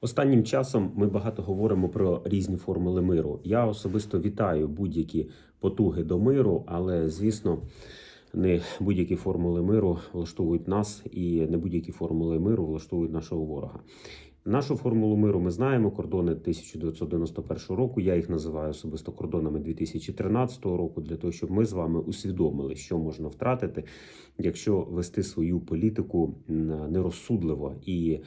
Останнім часом ми багато говоримо про різні формули миру. Я особисто вітаю будь-які потуги до миру, але звісно, не будь-які формули миру влаштовують нас, і не будь-які формули миру влаштовують нашого ворога. Нашу формулу миру ми знаємо. Кордони 1991 року. Я їх називаю особисто кордонами 2013 року, для того, щоб ми з вами усвідомили, що можна втратити, якщо вести свою політику нерозсудливо і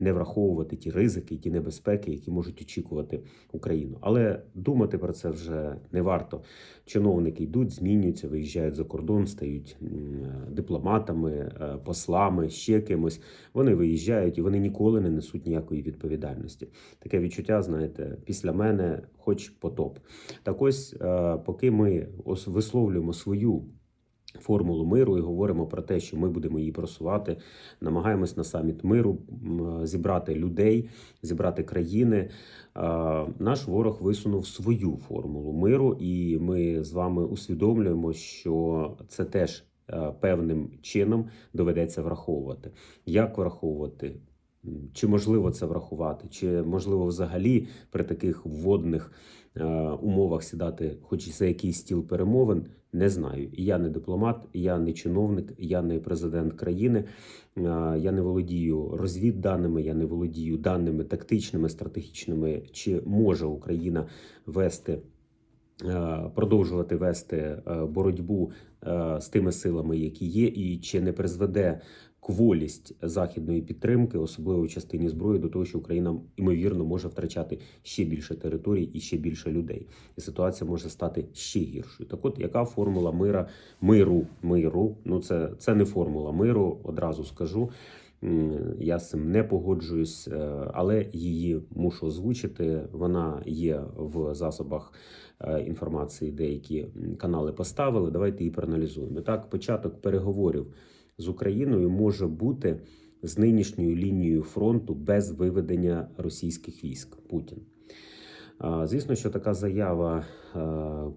не враховувати ті ризики, ті небезпеки, які можуть очікувати Україну. Але думати про це вже не варто. Чиновники йдуть, змінюються, виїжджають за кордон, стають дипломатами, е, послами, ще кимось. Вони виїжджають і вони ніколи не несуть ніякої відповідальності. Таке відчуття, знаєте, після мене, хоч потоп. Так ось, е, поки ми висловлюємо свою. Формулу миру і говоримо про те, що ми будемо її просувати. Намагаємось на саміт миру зібрати людей, зібрати країни. Наш ворог висунув свою формулу миру, і ми з вами усвідомлюємо, що це теж е, певним чином доведеться враховувати. Як враховувати? Чи можливо це врахувати? Чи можливо взагалі при таких вводних е, умовах сідати, хоч і за якийсь стіл перемовин? Не знаю. Я не дипломат, я не чиновник, я не президент країни. е, Я не володію розвідданими, я не володію даними тактичними, стратегічними. Чи може Україна вести? е, Продовжувати вести е, боротьбу е, з тими силами, які є, і чи не призведе кволість західної підтримки, особливо в частині зброї, до того, що Україна ймовірно може втрачати ще більше територій і ще більше людей, і ситуація може стати ще гіршою. Так, от яка формула мира, миру, миру? Ну це, це не формула миру, одразу скажу. Я з цим не погоджуюсь, е, але її мушу озвучити. Вона є в засобах е, інформації, деякі канали поставили. Давайте її проаналізуємо. Так, початок переговорів з Україною може бути з нинішньою лінією фронту без виведення російських військ Путін. Звісно, що така заява е,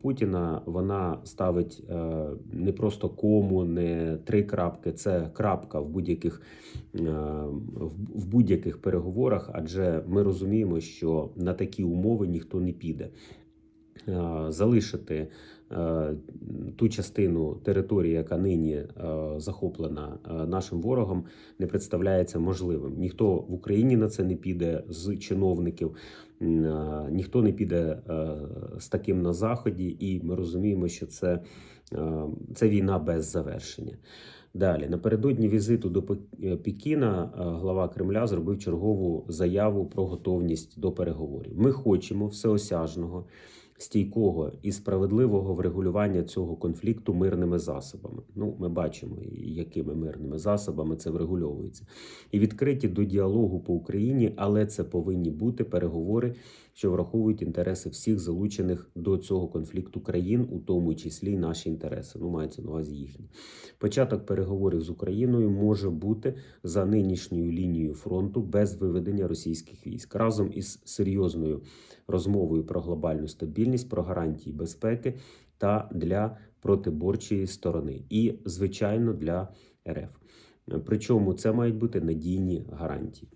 Путіна вона ставить е, не просто кому, не три крапки, це крапка в будь-яких е, в будь-яких переговорах, адже ми розуміємо, що на такі умови ніхто не піде. Е, Залишити е, ту частину території, яка нині е, захоплена нашим ворогом, не представляється можливим. Ніхто в Україні на це не піде з чиновників, ніхто не піде з таким на заході, і ми розуміємо, що це, це війна без завершення. Далі, напередодні візиту до Пек- Пекіна, глава Кремля зробив чергову заяву про готовність до переговорів. Ми хочемо всеосяжного, стійкого і справедливого врегулювання цього конфлікту мирними засобами. Ну, ми бачимо, якими мирними засобами це врегульовується. І відкриті до діалогу по Україні, але це повинні бути переговори, що враховують інтереси всіх залучених до цього конфлікту країн, у тому числі й наші інтереси. Ну, мається на увазі їхні. Початок переговорів з Україною може бути за нинішньою лінією фронту без виведення російських військ разом із серйозною розмовою про глобальну стабільність, про гарантії безпеки та для протиборчої сторони, і звичайно для РФ. Причому це мають бути надійні гарантії.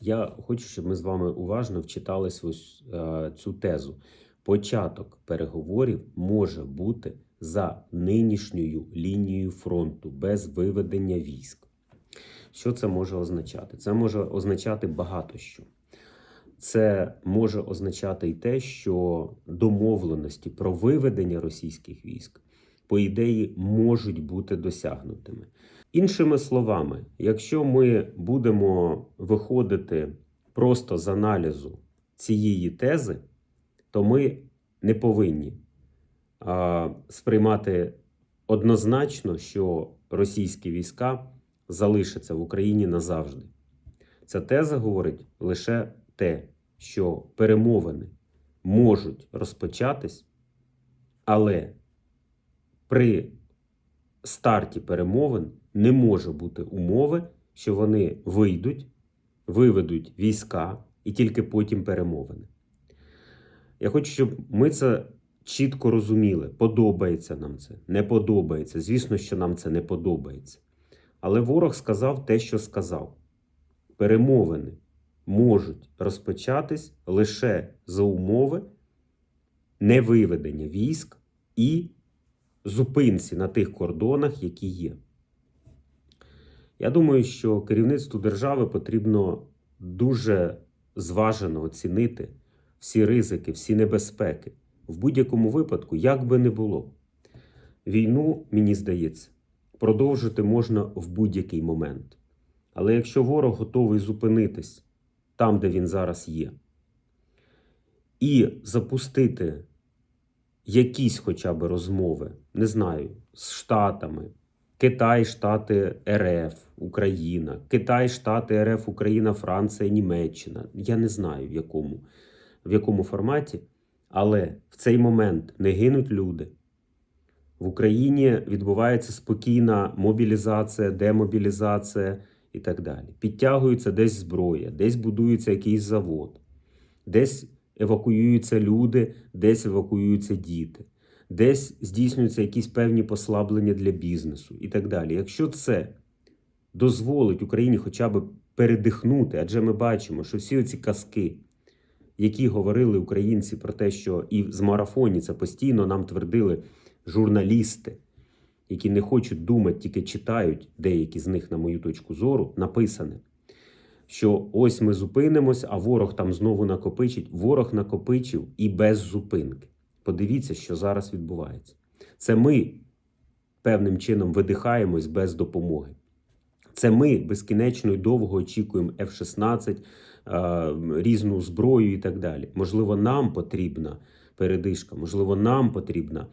Я хочу, щоб ми з вами уважно вчитались ось е, цю тезу. Початок переговорів може бути за нинішньою лінією фронту без виведення військ. Що це може означати? Це може означати багато що. Це може означати й те, що домовленості про виведення російських військ, по ідеї, можуть бути досягнутими. Іншими словами, якщо ми будемо виходити просто з аналізу цієї тези, то ми не повинні а, сприймати однозначно, що російські війська залишаться в Україні назавжди. Ця теза говорить лише те, що перемовини можуть розпочатись, але при старті перемовин не може бути умови, що вони вийдуть, виведуть війська і тільки потім перемовини. Я хочу, щоб ми це чітко розуміли. Подобається нам це, не подобається. Звісно, що нам це не подобається. Але ворог сказав те, що сказав. Перемовини можуть розпочатись лише за умови невиведення військ і зупинці на тих кордонах, які є. Я думаю, що керівництву держави потрібно дуже зважено оцінити всі ризики, всі небезпеки. В будь-якому випадку, як би не було, війну, мені здається, продовжити можна в будь-який момент. Але якщо ворог готовий зупинитись там, де він зараз є, і запустити якісь хоча б розмови, не знаю, з Штатами, Китай, Штати РФ, Україна, Китай, Штати РФ, Україна, Франція, Німеччина. Я не знаю в якому, в якому форматі, але в цей момент не гинуть люди. В Україні відбувається спокійна мобілізація, демобілізація і так далі. Підтягується десь зброя, десь будується якийсь завод, десь евакуюються люди, десь евакуюються діти, десь здійснюються якісь певні послаблення для бізнесу і так далі. Якщо це дозволить Україні хоча б передихнути, адже ми бачимо, що всі ці казки, які говорили українці про те, що і з марафоні це постійно нам твердили журналісти, які не хочуть думати, тільки читають деякі з них, на мою точку зору, написане, що ось ми зупинимось, а ворог там знову накопичить. Ворог накопичив і без зупинки. Подивіться, що зараз відбувається. Це ми певним чином видихаємось без допомоги. Це ми безкінечно і довго очікуємо F-16, е, різну зброю і так далі. Можливо, нам потрібна передишка, можливо, нам потрібна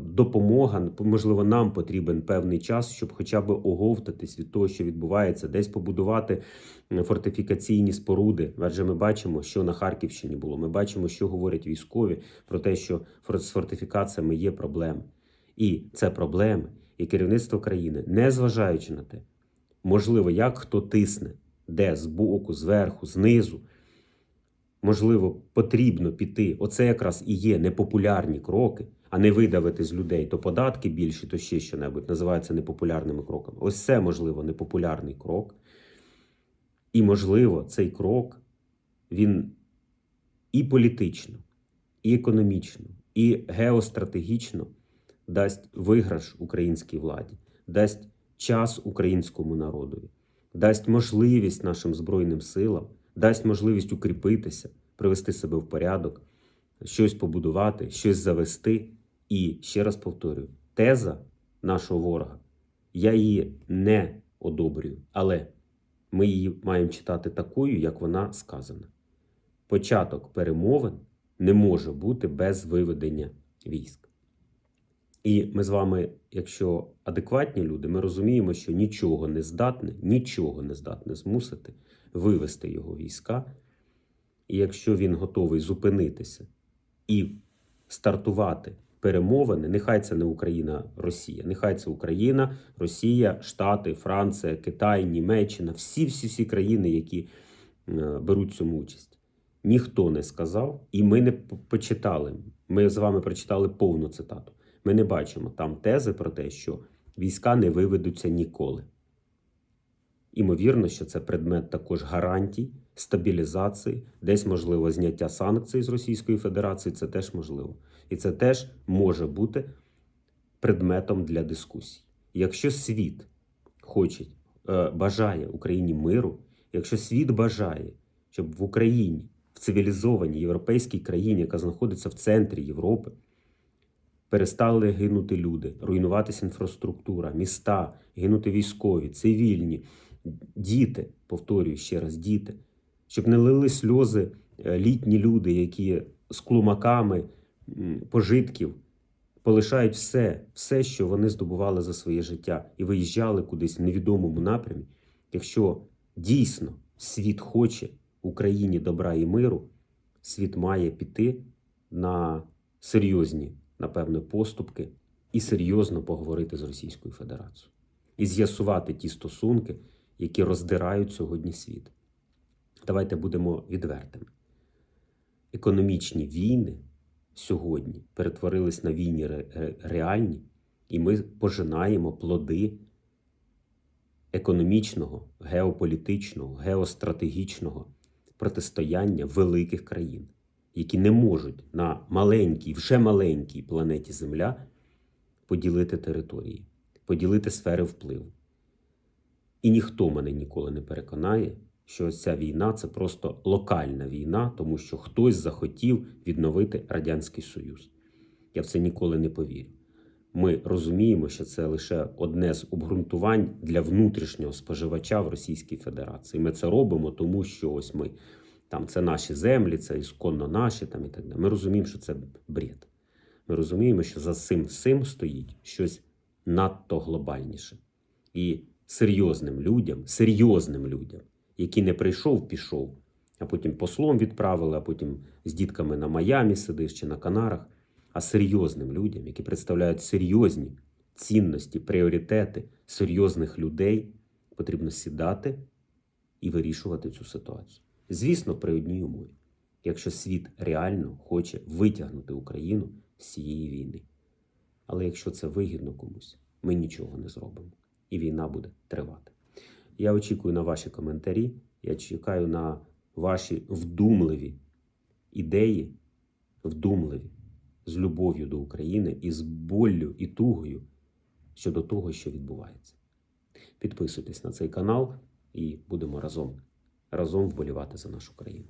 допомога, можливо, нам потрібен певний час, щоб хоча б оговтатись від того, що відбувається, десь побудувати фортифікаційні споруди. Адже ми бачимо, що на Харківщині було. Ми бачимо, що говорять військові про те, що з фортифікаціями є проблеми. І це проблеми. І керівництво країни, не зважаючи на те, можливо, як хто тисне, де з боку, зверху, знизу. Можливо, потрібно піти. Оце якраз і є непопулярні кроки, а не видавити з людей то податки більші, то ще що-небудь. Називається непопулярними кроками. Ось це, можливо, непопулярний крок. І, можливо, цей крок він і політично, і економічно, і геостратегічно дасть виграш українській владі, дасть час українському народові, дасть можливість нашим Збройним силам, дасть можливість укріпитися, привести себе в порядок, щось побудувати, щось завести. І ще раз повторюю: теза нашого ворога, я її не одобрюю, але ми її маємо читати такою, як вона сказана. Початок перемовин не може бути без виведення військ. І ми з вами, якщо адекватні люди, ми розуміємо, що нічого не здатне, нічого не здатне змусити вивести його війська. І якщо він готовий зупинитися і стартувати перемовини, нехай це не Україна, Росія, нехай це Україна, Росія, Штати, Франція, Китай, Німеччина, всі-всі всі країни, які е, беруть цьому участь. Ніхто не сказав, і ми не почитали. Ми з вами прочитали повну цитату. Ми не бачимо там тези про те, що війська не виведуться ніколи. Імовірно, що це предмет також гарантій, стабілізації, десь можливо зняття санкцій з Російської Федерації, це теж можливо. І це теж може бути предметом для дискусій. Якщо світ хоче, е, бажає Україні миру, якщо світ бажає, щоб в Україні, в цивілізованій європейській країні, яка знаходиться в центрі Європи, перестали гинути люди, руйнуватися інфраструктура, міста, гинути військові, цивільні, діти, повторюю ще раз, діти, щоб не лили сльози е, літні люди, які з клумаками пожитків полишають все, все, що вони здобували за своє життя, і виїжджали кудись в невідомому напрямі. Якщо дійсно світ хоче Україні добра і миру, світ має піти на серйозні, напевно, поступки і серйозно поговорити з Російською Федерацією і з'ясувати ті стосунки, які роздирають сьогодні світ. Давайте будемо відвертими. Економічні війни сьогодні перетворились на війні реальні, і ми пожинаємо плоди економічного, геополітичного, геостратегічного протистояння великих країн, які не можуть на маленькій, вже маленькій планеті Земля поділити території, поділити сфери впливу. І ніхто мене ніколи не переконає, що ця війна це просто локальна війна, тому що хтось захотів відновити Радянський Союз. Я в це ніколи не повірю. Ми розуміємо, що це лише одне з обґрунтувань для внутрішнього споживача в Російській Федерації. Ми це робимо, тому що ось ми там це наші землі, це ісконно наші там і так далі. Ми розуміємо, що це бред. Ми розуміємо, що за цим всім стоїть щось надто глобальніше. І серйозним людям, серйозним людям, які не прийшов, пішов, а потім послом відправили, а потім з дітками на Майамі сидиш чи на Канарах, а серйозним людям, які представляють серйозні цінності, пріоритети серйозних людей, потрібно сідати і вирішувати цю ситуацію. Звісно, при одній умові, якщо світ реально хоче витягнути Україну з цієї війни. Але якщо це вигідно комусь, ми нічого не зробимо. І війна буде тривати. Я очікую на ваші коментарі. Я чекаю на ваші вдумливі ідеї, вдумливі, з любов'ю до України і з боллю і тугою щодо того, що відбувається. Підписуйтесь на цей канал і будемо разом, разом вболівати за нашу країну.